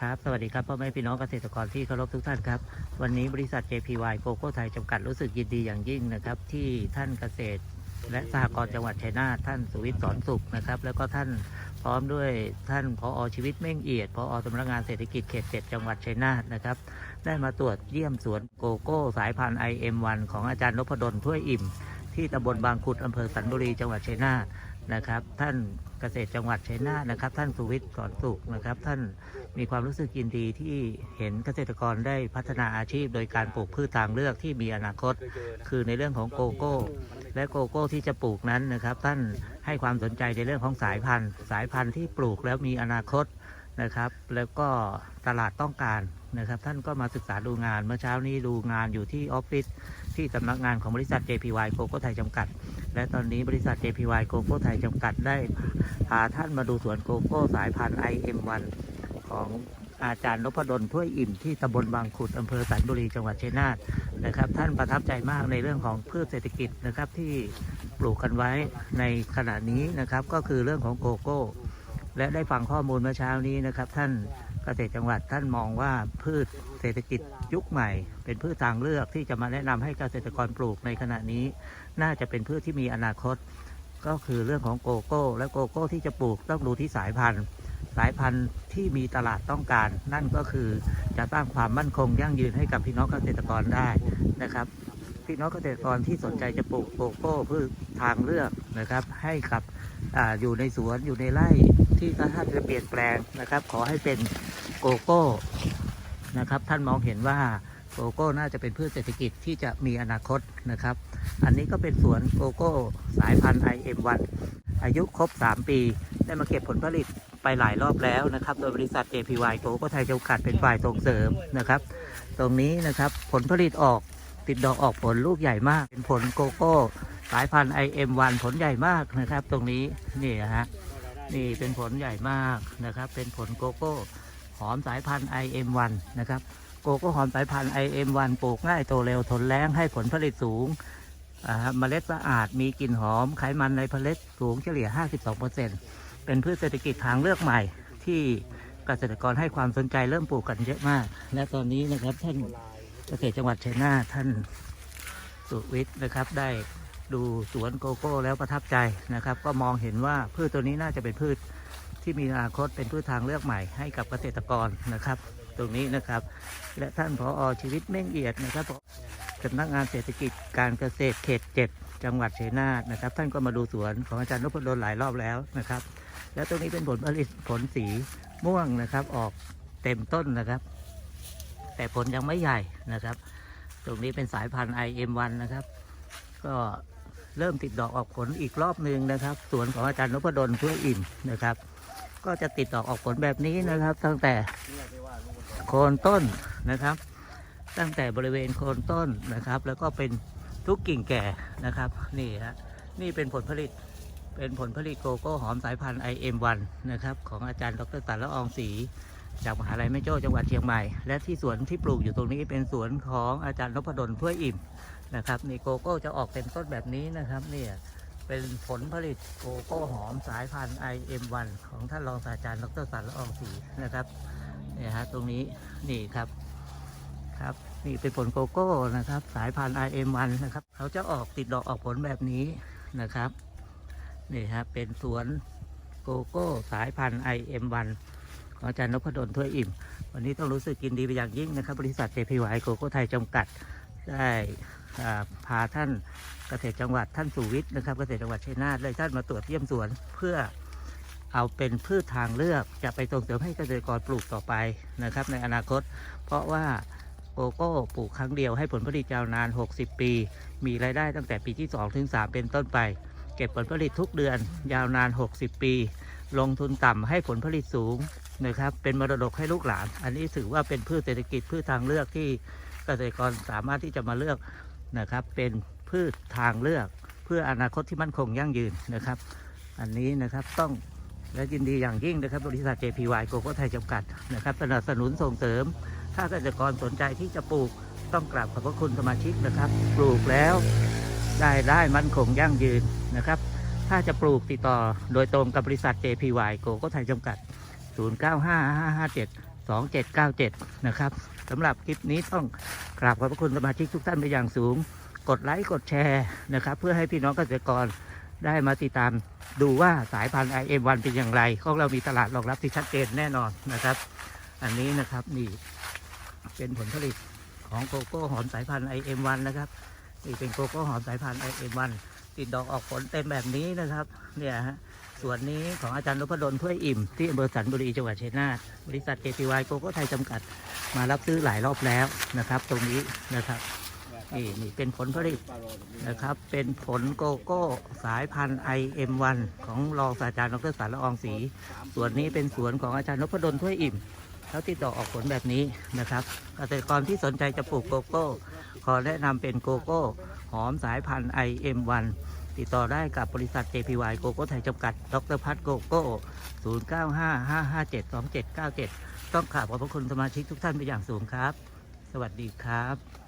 ครับ สวัสดีครับพ่อแม่พี่น้องเกษตรกรที่เคารพทุกท่านครับ วันนี้บริษัท JPY โกโก้ไทยจำกัดรู้สึกยินดีอย่างยิ่งนะครับ ที่ท่านเกษตร และสหกรณ์จังหวัดชัยนาทท่านสุวิทย์สอนสุขนะครับ แล้วก็ท่านพร้อมด้วยท่านพออชีวิตเม่งเอียดพออสำนักงานเศรษฐกิจเขตเจ็ดจังหวัดชัยนาทนะครับ ได้มาตรวจเยี่ยมสวนโกโก้สายพันธุ์ IM1 ของอาจารย์นพดลถ้วยอิ่ม ที่ตำบลบางขุดอำเภอสันบุรีจังหวัดชัยนาทนะครับ ท่าน เกษตรจังหวัดชัยนาทนะครับ ท่านสุวิทย์สอนสุขนะครับ ท่านมีความรู้สึกยินดีที่เห็นเกษตรกรได้พัฒนาอาชีพ โดยการปลูกพืชทางเลือกที่มีอนาคต คือในเรื่องของโกโก้ และโกโก้ที่จะปลูกนั้นนะครับ ท่านให้ความสนใจในเรื่องของสายพันธุ์ สายพันธุ์ที่ปลูกแล้วมีอนาคตนะครับ แล้วก็ตลาดต้องการนะครับ ท่านก็มาศึกษาดูงานเมื่อเช้านี้ดูงานอยู่ที่ออฟฟิศที่สำนักงานของบริษัท JPY โกโก้ไทยจำกัด และตอนนี้บริษัท JPY โกโก้ไทยจำกัดได้พาท่านมาดูสวนโกโก้สายพันธุ์ IM1 ของอาจารย์นพดลถ้วยอิ่มที่ตำบลบางขุดอำเภอสันบุรีจังหวัดชัยนาทนะครับ ท่านประทับใจมากในเรื่องของพืชเศรษฐกิจนะครับที่ปลูกกันไว้ในขณะนี้นะครับ ก็คือเรื่องของโกโก้ และได้ฟังข้อมูลเมื่อเช้านี้นะครับ ท่าน กษตรจังหวัดท่านมองว่าพืชเศรษฐกิจยุคใหม่ เป็นพืชทางเลือกที่จะมาแนะนำให้เกษตรกรปลูกในขณะนี้ น่าจะเป็นพืชที่มีอนาคต ก็คือเรื่องของโกโก้ และโกโก้ที่จะปลูกต้องดูที่สายพันธุ์ สายพันธุ์ที่มีตลาดต้องการ นั่นก็คือจะสร้างความมั่นคงยั่งยืนให้กับพี่น้องเกษตรกรได้นะครับพี่น้องเกษตรกรที่สนใจจะปลูกโกโก้พืชทางเลือกนะครับ ให้กับออยู่ในสวนอยู่ในไร่ที่ท่านจะเปลี่ยนแปลงนะครับ ขอให้เป็น โกโก้นะครับท่านมองเห็นว่าโกโก้น่าจะเป็นพืชเศรษฐกิจที่จะมีอนาคตนะครับ อันนี้ก็เป็นสวนโกโก้สายพันธุ์ IM1 อายุครบ 3 ปี ได้มาเก็บผลผลิตไปหลายรอบแล้วนะครับ โดยบริษัท JPY โกโก้ไทยจำกัดเป็นฝ่ายส่งเสริมนะครับ ตรงนี้นะครับผลผลิตออกติดดอกออกผลลูกใหญ่มาก เป็นผลโกโก้สายพันธุ์ IM1 ผลใหญ่มากนะครับ ตรงนี้นี่ฮะนี่เป็นผลใหญ่มากนะครับ เป็นผลโกโก้ หอมสายพันธุ์ IM1 นะครับโกโก้หอมสายพันธุ์ IM1 ปลูกง่ายโตเร็วทนแรงให้ผลผลิตสูงเมล็ดสะอาดมีกลิ่นหอมไขมันในเมล็ดสูงเฉลี่ย 52%เป็นพืชเศรษฐกิจทางเลือกใหม่ที่เกษตรกรให้ความสนใจเริ่มปลูกกันเยอะมาก และตอนนี้นะครับท่านเกษตรจังหวัดชัยนาทท่านสุวิทย์นะครับได้ดูสวนโกโก้แล้วประทับใจนะครับ ก็มองเห็นว่าพืชตัวนี้น่าจะเป็นพืช ที่มีอนาคตเป็นพืชทางเลือกใหม่ให้กับเกษตรกรนะครับ ตรงนี้นะครับ และท่านผอชีวิตเม่งเอียดนะครับสำนักงานเศรษฐกิจการเกษตรเขตเจ็ดจังหวัดชัยนาทนะครับ ท่านก็มาดูสวนของอาจารย์นพดลหลายรอบแล้วนะครับ แล้วตรงนี้เป็นผลผลิตผลสีม่วงนะครับ ออกเต็มต้นนะครับ แต่ผลยังไม่ใหญ่นะครับ ตรงนี้เป็นสายพันธุ์ IM1 นะครับ ก็เริ่มติดดอกออกผลอีกรอบหนึ่งนะครับ สวนของอาจารย์นพดลช่วยอิ่มนะครับ ก็จะติดดอกออกผลแบบนี้นะครับ ตั้งแต่โคนต้นนะครับ ตั้งแต่บริเวณโคนต้นนะครับ แล้วก็เป็นทุกกิ่งแก่นะครับ นี่ฮะนี่เป็นผลผลิตเป็นผลผลิตโกโก้หอมสายพันธุ์ IM1 นะครับของอาจารย์ดรตันละอองศรีจากมหาลัยแม่โจ้จังหวัดเชียงใหม่ และที่สวนที่ปลูกอยู่ตรงนี้เป็นสวนของอาจารย์นพดลถ้วยอิ่มนะครับนี่โกโก้จะออกเต็มต้นแบบนี้นะครับเนี่ย เป็นผลผลิตโกโก้หอมสายพันธุ์ IM1 ของท่านรองศาสตราจารย์ดรตันละอองศรีนะครับเนี่ยฮะตรงนี้นี่ครับครับนี่เป็นผลโกโก้นะครับ สายพันธุ์ IM1 นะครับเขาจะออกติดดอกออกผลแบบนี้นะครับนี่ครับเป็นสวนโกโก้สายพันธุ์ IM1 ของอาจารย์นพดลถ้วยอิ่ม วันนี้ต้องรู้สึกกินดีเป็นอย่างยิ่งนะครับ บริษัท JPY โกโก้ไทยจำกัดได้ พาท่านเกษตรจังหวัดท่านสุวิทย์นะครับ เกษตรจังหวัดชัยนาทเลยท่านมาตรวจเยี่ยมสวนเพื่อเอาเป็นพืชทางเลือกจะไปส่งเสริมให้เกษตรกรปลูกต่อไปนะครับ ในอนาคต เพราะว่าโกโก้ปลูกครั้งเดียวให้ผลผลิตยาวนาน 60 ปี มีรายได้ตั้งแต่ปีที่ 2 ถึง 3 เป็นต้นไป เก็บผลผลิตทุกเดือนยาวนาน 60 ปี ลงทุนต่ำให้ผลผลิตสูงนะครับ เป็นมรดกให้ลูกหลาน อันนี้ถือว่าเป็นพืชเศรษฐกิจพืชทางเลือกที่เกษตรกรสามารถที่จะมาเลือก นะครับ เป็นพืชทางเลือกเพื่ออนาคตที่มั่นคงยั่งยืนนะครับ อันนี้นะครับต้องและยินดีอย่างยิ่งนะครับ บริษัท JPY โกโก้ไทยจำกัดนะครับสนับสนุนส่งเสริม ถ้าเกษตรกรสนใจที่จะปลูกต้องกราบขอบพระคุณสมาชิกนะครับ ปลูกแล้วได้ได้มั่นคงยั่งยืนนะครับ ถ้าจะปลูกติดต่อโดยตรงกับบริษัท JPY โกโก้ไทยจำกัด 095557 2797 นะครับสำหรับคลิปนี้ต้องกราบขอบพระคุณสมาชิกทุกท่านไปนอย่างสูง กดไลค์กดแชร์นะครับ เพื่อให้พี่น้องเกษตรกรได้มาติดตามดูว่าสายพันธุ์ IM1 เป็นอย่างไรของเรามีตลาดรองรับที่ชัดเจนแน่นอนนะครับ อันนี้นะครับนี่เป็นผลผลิตของโกโก้หอมสายพันธุ์ IM1 นะครับนี่เป็นโกโก้หอมสายพันธุ์ IM1 ติดดอกออกผลเต็มแบบนี้นะครับ เนี่ยฮะ ส่วนนี้ของอาจารย์นพดลถ้วยอิ่ม ที่อำเภอสันบุรีจังหวัดชัยนาทบริษัท JPY โกโก้ไทยจำกัดมารับซื้อหลายรอบแล้วนะครับ ตรงนี้นะครับนี่นี่เป็นผลผลิตนะครับ เป็นผลโกโก้สายพันธุ์ IM1 ของรองศาสตราจารย์ดรสารละอองศรีส่วนนี้เป็นสวนของอาจารย์นพดลถ้วยอิ่มแล้วติดดอออกผลแบบนี้นะครับ เกษตรกรที่สนใจจะปลูกโกโก้ ขอแนะนำเป็นโกโก้ หอมสายพันธุ์ IM1 ติดต่อได้กับบริษัท JPY โกโก้ไทยจำกัด ดรพัฒโกโก้ 0955572797 ต้องขอบพระคุณสมาชิกทุกท่านเป็นอย่างสูงครับ สวัสดีครับ